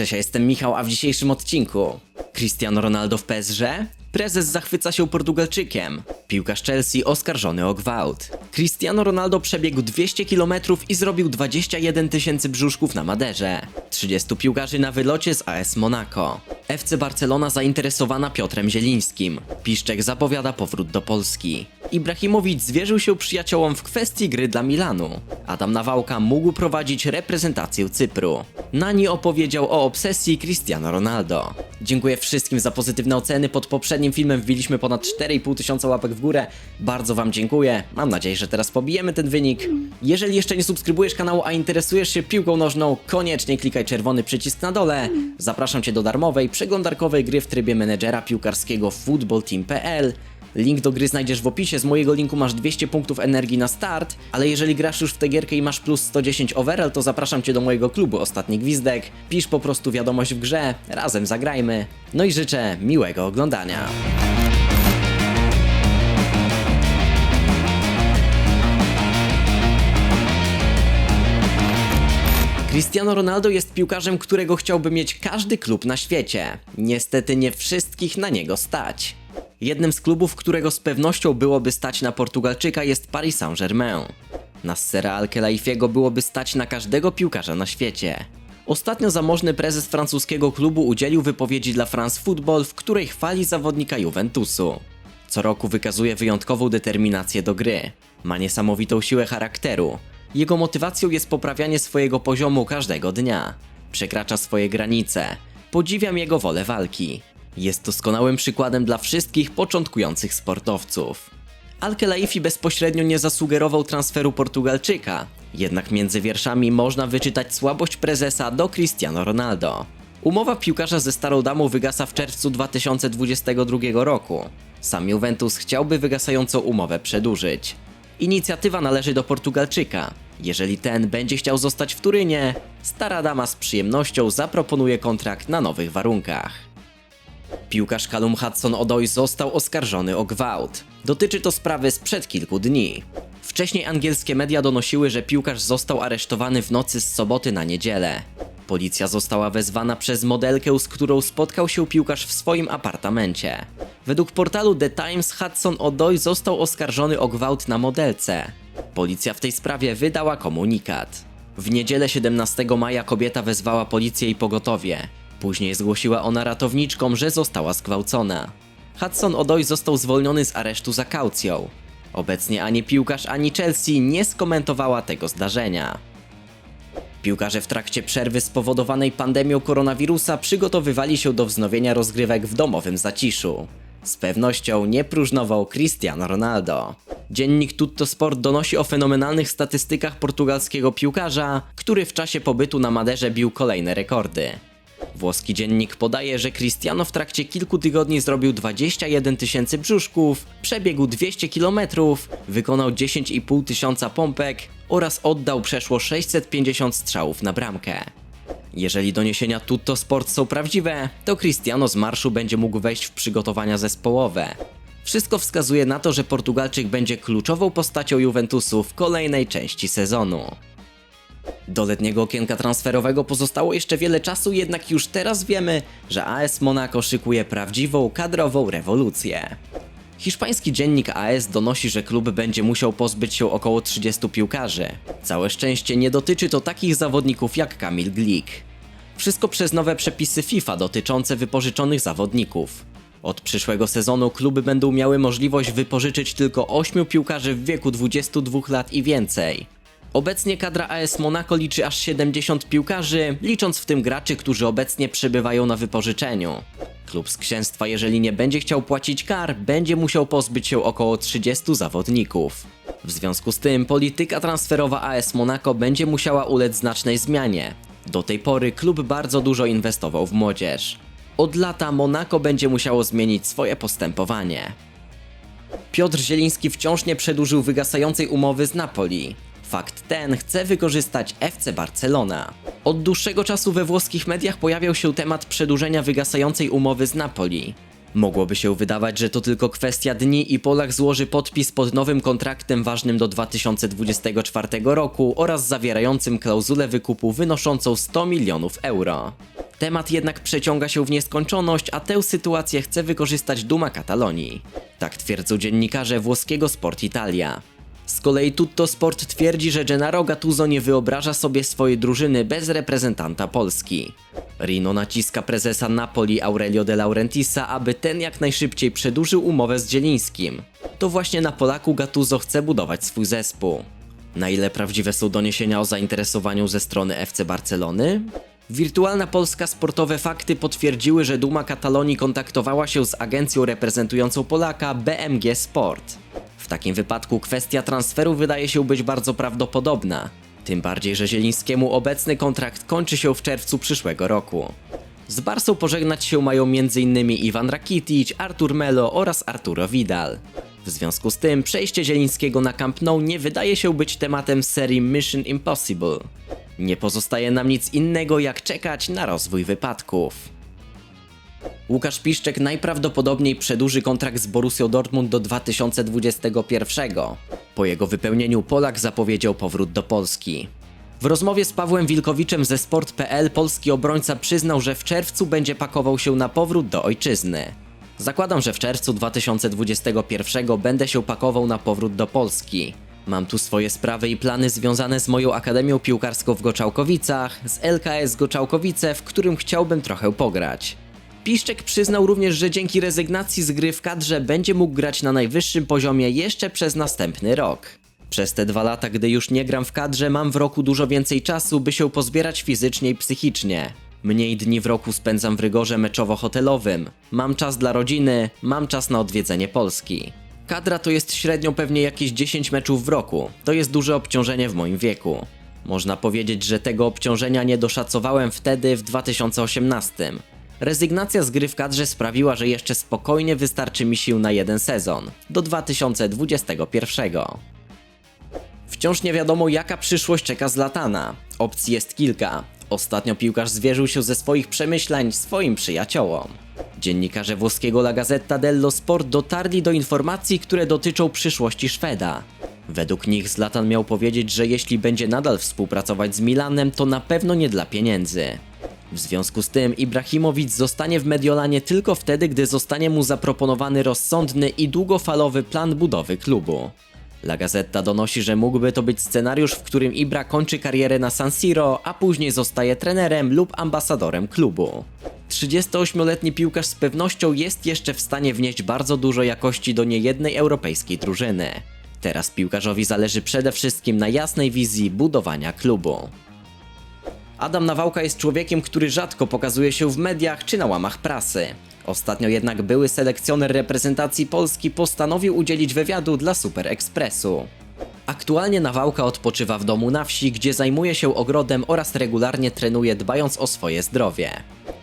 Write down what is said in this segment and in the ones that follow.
Cześć, ja jestem Michał, a w dzisiejszym odcinku Cristiano Ronaldo w PSG? Prezes zachwyca się Portugalczykiem. Piłkarz Chelsea oskarżony o gwałt. Cristiano Ronaldo przebiegł 200 km i zrobił 21 tysięcy brzuszków na Maderze. 30 piłkarzy na wylocie z AS Monaco. FC Barcelona zainteresowana Piotrem Zielińskim. Piszczek zapowiada powrót do Polski. Ibrahimowicz zwierzył się przyjaciołom w kwestii gry dla Milanu. Adam Nawałka mógł prowadzić reprezentację Cypru. Nani opowiedział o obsesji Cristiano Ronaldo. Dziękuję wszystkim za pozytywne oceny. Pod poprzednim filmem wbiliśmy ponad 4,5 tysiąca łapek w górę. Bardzo Wam dziękuję. Mam nadzieję, że teraz pobijemy ten wynik. Jeżeli jeszcze nie subskrybujesz kanału, a interesujesz się piłką nożną, koniecznie klikaj czerwony przycisk na dole. Zapraszam Cię do darmowej, przeglądarkowej gry w trybie menedżera piłkarskiego footballteam.pl. Link do gry znajdziesz w opisie, z mojego linku masz 200 punktów energii na start, ale jeżeli grasz już w tę gierkę i masz plus 110 overall, to zapraszam Cię do mojego klubu Ostatni Gwizdek. Pisz po prostu wiadomość w grze, razem zagrajmy. No i życzę miłego oglądania. Cristiano Ronaldo jest piłkarzem, którego chciałby mieć każdy klub na świecie. Niestety nie wszystkich na niego stać. Jednym z klubów, którego z pewnością byłoby stać na Portugalczyka jest Paris Saint-Germain. Na Sera Al-Khelaifiego byłoby stać na każdego piłkarza na świecie. Ostatnio zamożny prezes francuskiego klubu udzielił wypowiedzi dla France Football, w której chwali zawodnika Juventusu. Co roku wykazuje wyjątkową determinację do gry. Ma niesamowitą siłę charakteru. Jego motywacją jest poprawianie swojego poziomu każdego dnia. Przekracza swoje granice. Podziwiam jego wolę walki. Jest doskonałym przykładem dla wszystkich początkujących sportowców. Al-Khelaifi bezpośrednio nie zasugerował transferu Portugalczyka, jednak między wierszami można wyczytać słabość prezesa do Cristiano Ronaldo. Umowa piłkarza ze Starą Damą wygasa w czerwcu 2022 roku. Sam Juventus chciałby wygasającą umowę przedłużyć. Inicjatywa należy do Portugalczyka. Jeżeli ten będzie chciał zostać w Turynie, Stara Dama z przyjemnością zaproponuje kontrakt na nowych warunkach. Piłkarz Callum Hudson-Odoi został oskarżony o gwałt. Dotyczy to sprawy sprzed kilku dni. Wcześniej angielskie media donosiły, że piłkarz został aresztowany w nocy z soboty na niedzielę. Policja została wezwana przez modelkę, z którą spotkał się piłkarz w swoim apartamencie. Według portalu The Times Hudson Odoi został oskarżony o gwałt na modelce. Policja w tej sprawie wydała komunikat. W niedzielę 17 maja kobieta wezwała policję i pogotowie. Później zgłosiła ona ratowniczkom, że została zgwałcona. Hudson Odoi został zwolniony z aresztu za kaucją. Obecnie ani piłkarz, ani Chelsea nie skomentowała tego zdarzenia. Piłkarze w trakcie przerwy spowodowanej pandemią koronawirusa przygotowywali się do wznowienia rozgrywek w domowym zaciszu. Z pewnością nie próżnował Cristiano Ronaldo. Dziennik Tutto Sport donosi o fenomenalnych statystykach portugalskiego piłkarza, który w czasie pobytu na Maderze bił kolejne rekordy. Włoski dziennik podaje, że Cristiano w trakcie kilku tygodni zrobił 21 tysięcy brzuszków, przebiegł 200 km, wykonał 10,5 tysiąca pompek oraz oddał przeszło 650 strzałów na bramkę. Jeżeli doniesienia Tutto Sport są prawdziwe, to Cristiano z marszu będzie mógł wejść w przygotowania zespołowe. Wszystko wskazuje na to, że Portugalczyk będzie kluczową postacią Juventusu w kolejnej części sezonu. Do letniego okienka transferowego pozostało jeszcze wiele czasu, jednak już teraz wiemy, że AS Monaco szykuje prawdziwą kadrową rewolucję. Hiszpański dziennik AS donosi, że klub będzie musiał pozbyć się około 30 piłkarzy. Całe szczęście nie dotyczy to takich zawodników jak Kamil Glik. Wszystko przez nowe przepisy FIFA dotyczące wypożyczonych zawodników. Od przyszłego sezonu kluby będą miały możliwość wypożyczyć tylko 8 piłkarzy w wieku 22 lat i więcej. Obecnie kadra AS Monaco liczy aż 70 piłkarzy, licząc w tym graczy, którzy obecnie przebywają na wypożyczeniu. Klub z księstwa, jeżeli nie będzie chciał płacić kar, będzie musiał pozbyć się około 30 zawodników. W związku z tym polityka transferowa AS Monaco będzie musiała ulec znacznej zmianie. Do tej pory klub bardzo dużo inwestował w młodzież. Od lata Monaco będzie musiało zmienić swoje postępowanie. Piotr Zieliński wciąż nie przedłużył wygasającej umowy z Napoli. Fakt ten chce wykorzystać FC Barcelona. Od dłuższego czasu we włoskich mediach pojawiał się temat przedłużenia wygasającej umowy z Napoli. Mogłoby się wydawać, że to tylko kwestia dni i Polak złoży podpis pod nowym kontraktem ważnym do 2024 roku oraz zawierającym klauzulę wykupu wynoszącą 100 milionów euro. Temat jednak przeciąga się w nieskończoność, a tę sytuację chce wykorzystać Duma Katalonii. Tak twierdzą dziennikarze włoskiego Sport Italia. Z kolei Tutto Sport twierdzi, że Gennaro Gattuso nie wyobraża sobie swojej drużyny bez reprezentanta Polski. Rino naciska prezesa Napoli Aurelio De Laurentisa, aby ten jak najszybciej przedłużył umowę z Zielińskim. To właśnie na Polaku Gattuso chce budować swój zespół. Na ile prawdziwe są doniesienia o zainteresowaniu ze strony FC Barcelony? Wirtualna Polska Sportowe Fakty potwierdziły, że Duma Katalonii kontaktowała się z agencją reprezentującą Polaka BMG Sport. W takim wypadku kwestia transferu wydaje się być bardzo prawdopodobna. Tym bardziej, że Zielińskiemu obecny kontrakt kończy się w czerwcu przyszłego roku. Z Barsą pożegnać się mają m.in. Iwan Rakitic, Artur Melo oraz Arturo Vidal. W związku z tym przejście Zielińskiego na Camp Nou nie wydaje się być tematem serii Mission Impossible. Nie pozostaje nam nic innego jak czekać na rozwój wypadków. Łukasz Piszczek najprawdopodobniej przedłuży kontrakt z Borussią Dortmund do 2021. Po jego wypełnieniu Polak zapowiedział powrót do Polski. W rozmowie z Pawłem Wilkowiczem ze Sport.pl polski obrońca przyznał, że w czerwcu będzie pakował się na powrót do ojczyzny. Zakładam, że w czerwcu 2021 będę się pakował na powrót do Polski. Mam tu swoje sprawy i plany związane z moją Akademią Piłkarską w Goczałkowicach, z LKS Goczałkowice, w którym chciałbym trochę pograć. Piszczek przyznał również, że dzięki rezygnacji z gry w kadrze będzie mógł grać na najwyższym poziomie jeszcze przez następny rok. Przez te dwa lata, gdy już nie gram w kadrze, mam w roku dużo więcej czasu, by się pozbierać fizycznie i psychicznie. Mniej dni w roku spędzam w rygorze meczowo-hotelowym. Mam czas dla rodziny, mam czas na odwiedzenie Polski. Kadra to jest średnio pewnie jakieś 10 meczów w roku. To jest duże obciążenie w moim wieku. Można powiedzieć, że tego obciążenia nie doszacowałem wtedy w 2018. Rezygnacja z gry w kadrze sprawiła, że jeszcze spokojnie wystarczy mi sił na jeden sezon do 2021. Wciąż nie wiadomo jaka przyszłość czeka Zlatana. Opcji jest kilka. Ostatnio piłkarz zwierzył się ze swoich przemyśleń swoim przyjaciołom. Dziennikarze włoskiego La Gazzetta dello Sport dotarli do informacji, które dotyczą przyszłości Szweda. Według nich Zlatan miał powiedzieć, że jeśli będzie nadal współpracować z Milanem, to na pewno nie dla pieniędzy. W związku z tym Ibrahimowicz zostanie w Mediolanie tylko wtedy, gdy zostanie mu zaproponowany rozsądny i długofalowy plan budowy klubu. La Gazzetta donosi, że mógłby to być scenariusz, w którym Ibra kończy karierę na San Siro, a później zostaje trenerem lub ambasadorem klubu. 38-letni piłkarz z pewnością jest jeszcze w stanie wnieść bardzo dużo jakości do niejednej europejskiej drużyny. Teraz piłkarzowi zależy przede wszystkim na jasnej wizji budowania klubu. Adam Nawałka jest człowiekiem, który rzadko pokazuje się w mediach czy na łamach prasy. Ostatnio jednak były selekcjoner reprezentacji Polski postanowił udzielić wywiadu dla Super Expressu. Aktualnie Nawałka odpoczywa w domu na wsi, gdzie zajmuje się ogrodem oraz regularnie trenuje dbając o swoje zdrowie.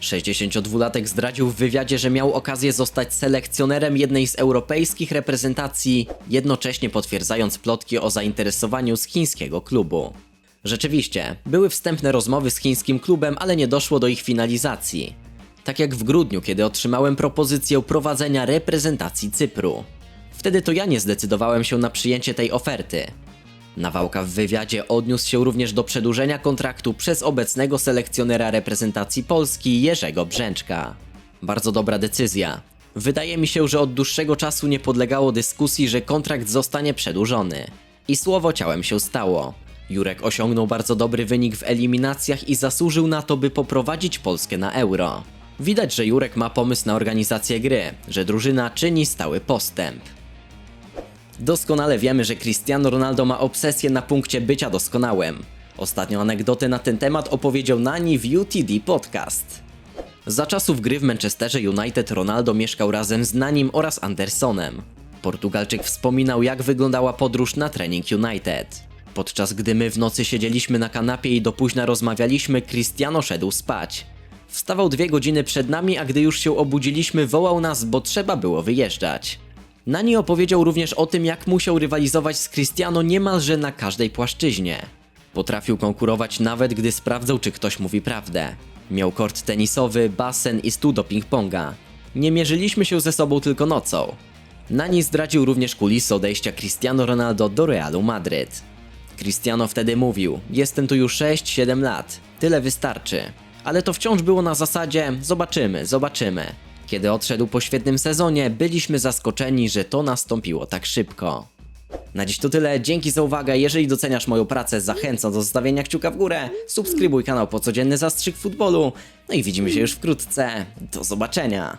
62-latek zdradził w wywiadzie, że miał okazję zostać selekcjonerem jednej z europejskich reprezentacji, jednocześnie potwierdzając plotki o zainteresowaniu z chińskiego klubu. Rzeczywiście, były wstępne rozmowy z chińskim klubem, ale nie doszło do ich finalizacji. Tak jak w grudniu, kiedy otrzymałem propozycję prowadzenia reprezentacji Cypru. Wtedy to ja nie zdecydowałem się na przyjęcie tej oferty. Nawałka w wywiadzie odniósł się również do przedłużenia kontraktu przez obecnego selekcjonera reprezentacji Polski Jerzego Brzęczka. Bardzo dobra decyzja. Wydaje mi się, że od dłuższego czasu nie podlegało dyskusji, że kontrakt zostanie przedłużony. I słowo ciałem się stało. Jurek osiągnął bardzo dobry wynik w eliminacjach i zasłużył na to, by poprowadzić Polskę na euro. Widać, że Jurek ma pomysł na organizację gry, że drużyna czyni stały postęp. Doskonale wiemy, że Cristiano Ronaldo ma obsesję na punkcie bycia doskonałym. Ostatnią anegdotę na ten temat opowiedział Nani w UTD Podcast. Za czasów gry w Manchesterze United Ronaldo mieszkał razem z Nanim oraz Andersonem. Portugalczyk wspominał, jak wyglądała podróż na trening United. Podczas gdy my w nocy siedzieliśmy na kanapie i do późna rozmawialiśmy, Cristiano szedł spać. Wstawał dwie godziny przed nami, a gdy już się obudziliśmy, wołał nas, bo trzeba było wyjeżdżać. Nani opowiedział również o tym, jak musiał rywalizować z Cristiano niemalże na każdej płaszczyźnie. Potrafił konkurować nawet gdy sprawdzał, czy ktoś mówi prawdę. Miał kort tenisowy, basen i stół do ping-ponga. Nie mierzyliśmy się ze sobą tylko nocą. Nani zdradził również kulisy odejścia Cristiano Ronaldo do Realu Madryt. Cristiano wtedy mówił: Jestem tu już 6-7 lat, tyle wystarczy. Ale to wciąż było na zasadzie: zobaczymy, zobaczymy. Kiedy odszedł po świetnym sezonie, byliśmy zaskoczeni, że to nastąpiło tak szybko. Na dziś to tyle, dzięki za uwagę. Jeżeli doceniasz moją pracę, zachęcam do zostawienia kciuka w górę, subskrybuj kanał po codzienny zastrzyk futbolu. No i widzimy się już wkrótce. Do zobaczenia.